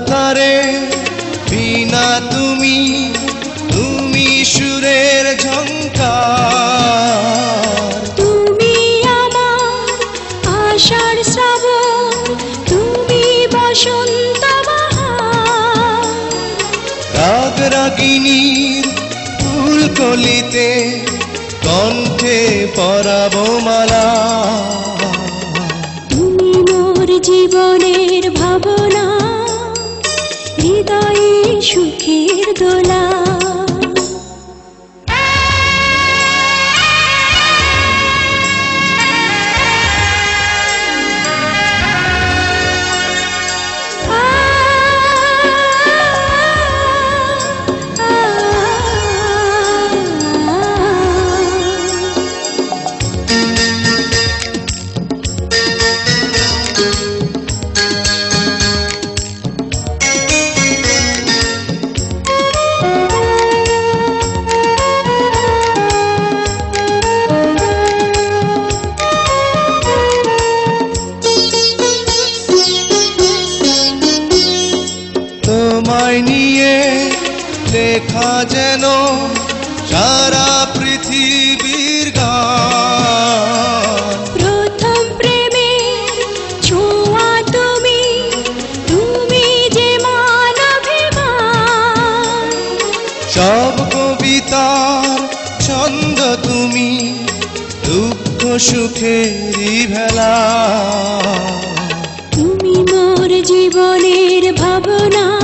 তারে বিনা তুমি তুমি সুরের ঝঙ্কার তুমি আমার আষাঢ় শ্রাবণ তুমি বসন্ত রাগ রাগিনীর ফুল কলিতে কণ্ঠে পরাব মালা। তুমি মোর জীবনের ভাবনা হৃদয়ে সুখের দোলা। লেখা যেন সারা পৃথিবীর গান। প্রথম প্রেমে ছোঁয়া তুমি তুমি যে মানবিমান। সব কবিতার ছন্দ তুমি দুঃখ সুখেরই ভেলা তুমি মোর জীবনের ভাবনা